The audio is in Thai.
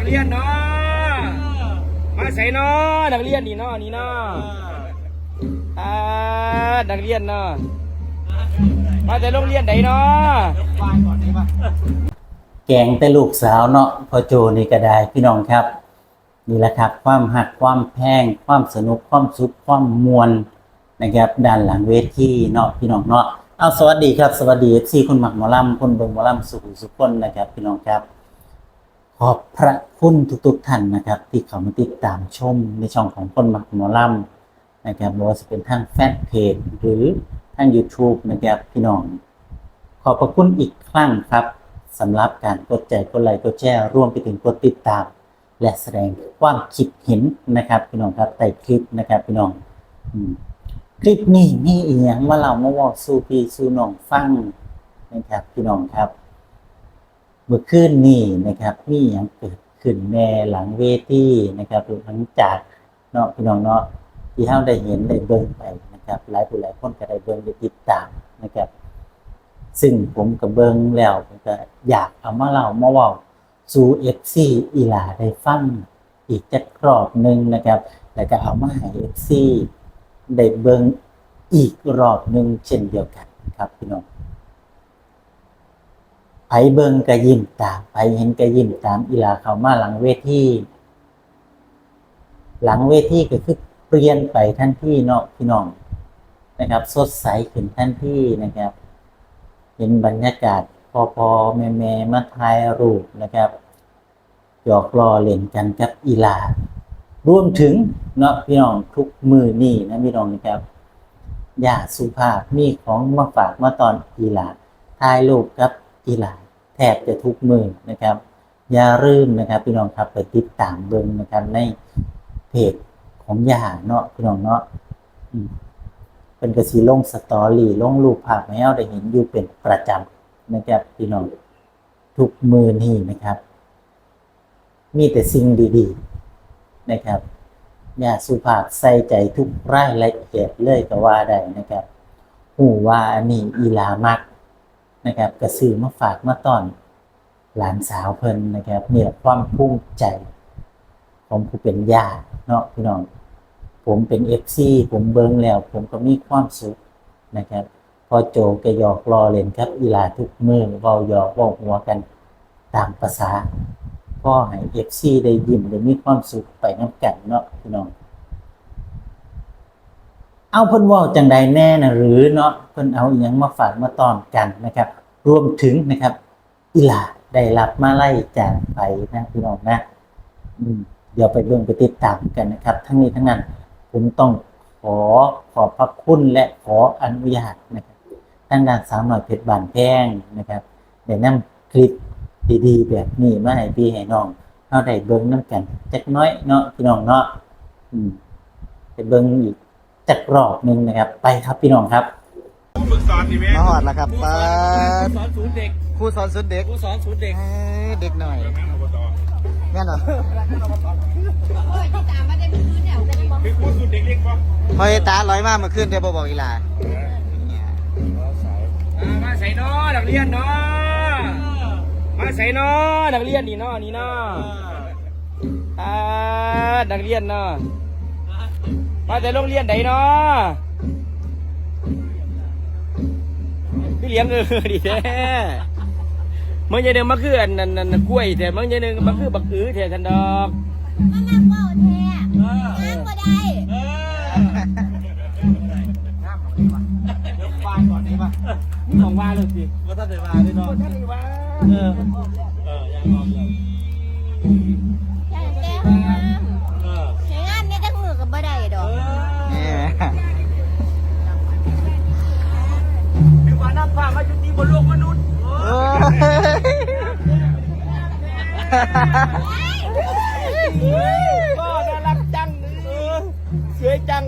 นักเรียนเนาะมาใส่เนาะนักเรียนนี่เนาะนี่เนาะอ่านักเรียนเนาะมาแต่โรงเรียนไหนเนาะแกงแต่ลูกสาวเนาะพอโจนี่ก็ได้พี่น้องครับนี่แหละครับความหักความแพงความสนุกความสุขความมวลนะครับด้านหลังเวทีเนาะพี่น้องเนาะเอาสวัสดีครับ สวัสดีที่คุณหมักหมอลำคนเบิงหมอลำสุขุสุขคนนะครับ พี่น้องครับ ขอบพระคุณทุกๆท่านนะครับ ที่เข้ามาติดตามชมในช่องของคนมักหมอลำนะครับไม่ว่าจะเป็นทางแฟนเพจหรือทาง YouTube นะครับพี่น้อง ขอบพระคุณอีกครั้งครับสำหรับการกดใจกดไลค์กดแชร์ร่วมไปถึงกดติดตาม และแสดงความคิดเห็นนะครับพี่น้องครับใต้คลิปนะครับพี่น้องคลิปนี้มีอีหยังมาเรามาว่าสู่พี่สู่น้องฟังนะครับพี่น้องครับ เมื่อคืนนี้นะครับมีอหยังเกิดขึ้นแน่หลังเวทีนะครับหลังจากเนาะพี่น้องเนาะที่เฮาได้เห็นได้เบิ่งไปนะครับ หลายผู้หลายคนก็ได้เบิ่งได้ติดตามนะครับ ซึ่งผมก็เบิ่งแล้วผมก็อยากเอามาเล่ามาเว้าสู่ FC อีหลาได้ฟังอีกจักรอบหนึ่งนะครับ แล้วก็เอามาให้ FC ได้เบิ่งอีกรอบหนึ่งเช่นเดียวกันครับพี่น้อง ไผเบิงก็ยิ้มตามไผเห็นก็ยิ้มตามอีลาเขามาหลังเวทีหลังเวทีก็คือเปลี่ยนไปทันทีเนาะพี่น้องนะครับ สดใสขึ้นทันทีนะครับเห็นบรรยากาศพอพอแม่แม่มาถ่ายรูปนะครับหยอกล้อเล่นกันกับอีลารวมถึงเนาะพี่น้องทุกมือนี่นะพี่น้องนะครับญาสุภาพมีของมาฝากมาตอนอีลาถ่ายรูปกับ อีหลาแทบจะทุกมือนะครับ อย่าลืมนะครับพี่น้องครับไปติดตามเบิ่งนะครับในเพจของยาเนาะพี่น้องเนาะเป็นกระสีลงสตอรี่ลงรูปภาพให้เราได้เห็นอยู่เป็นประจำนะครับพี่น้องทุกมือนี่นะครับ มีแต่สิ่งดีๆนะครับยาสุภาพใส่ใจทุกรายละเอียดเลยก็ว่าได้นะครับหูว่าอันนี้อีลามัก นะครับกระซื้อมาฝากมาตอนหลานสาวเพิ่นนะครับเนี่ยความภูมิใจของผู้เป็นยาเนาะพี่น้อง ผมเป็นเอฟซีผมเบิ้งแล้ว ผมก็มีความสุขนะครับ พอโจกหยอกรอเล่นครับอีลาทุกมือเว้าหยอกเว้าหัวกันตามภาษาก็ให้เอฟซีได้ยิ้มได้มีความสุขไปน้ำกันเนาะพี่น้อง เอาเพิ่นว่าจังใดแน่นะหรือเนาะเพิ่นเอาอหยังมาฝากมาตอนกันนะครับ รวมถึงนะครับอีลาได้รับมาไล่จากไปนะพี่น้องนะเดี๋ยวไปเบิ่งไปติดตามกันนะครับ ทั้งนี้ทั้งนั้นผมต้องขอขอบพระคุณและขออนุญาตนะครับทางด้านสาวหน่อยเพชรบานแพงนะครับได้นำคลิปดีๆ แบบนี้มาให้พี่ให้น้องเราได้เบิ่งน้ำกันจักน้อยเนาะพี่น้องเนาะอืมไปเบิ่งอีก จักรอบหนึ่งนะครับ ไปครับพี่น้องครับฝึกสอนนี่แม่มาหอดแล้วครับป้าดสอนศูนย์เด็กครูสอนสุดเด็กครูสอนศูนย์เด็กเอ้ยเด็กหน่อยแม่นเหรอคือครูศูนย์เด็กเล็กปะพอยตาลอยมากเมื่อคืนเดี๋ยวบอกบอกอีหลาเนี่ยมาใส่เนาะนักเรียนเนาะมาใส่เนาะนักเรียนนี่เนาะนี่เนาะอ่านักเรียนเนาะ มาแต่โรงเรียนไหนเนาะพี่เลี้ยงเออดีแท้เมื่อไงเดิมมาคืออันนั้นนั้นกล้วยแต่เมื่อไงเดิมมาคือบักอื้อแท้ทันดอกมันนักเบาแท้น้ำก็ได้ของว่าเลยสิว่าถ้าเดินมาได้นอนท่านว่าเออเออยังนอนอยู่ ว่าน้ำฟ้ามาจุติบนโลกมนุษย์โอ้ยก็น่ารักจังเออสวยจัง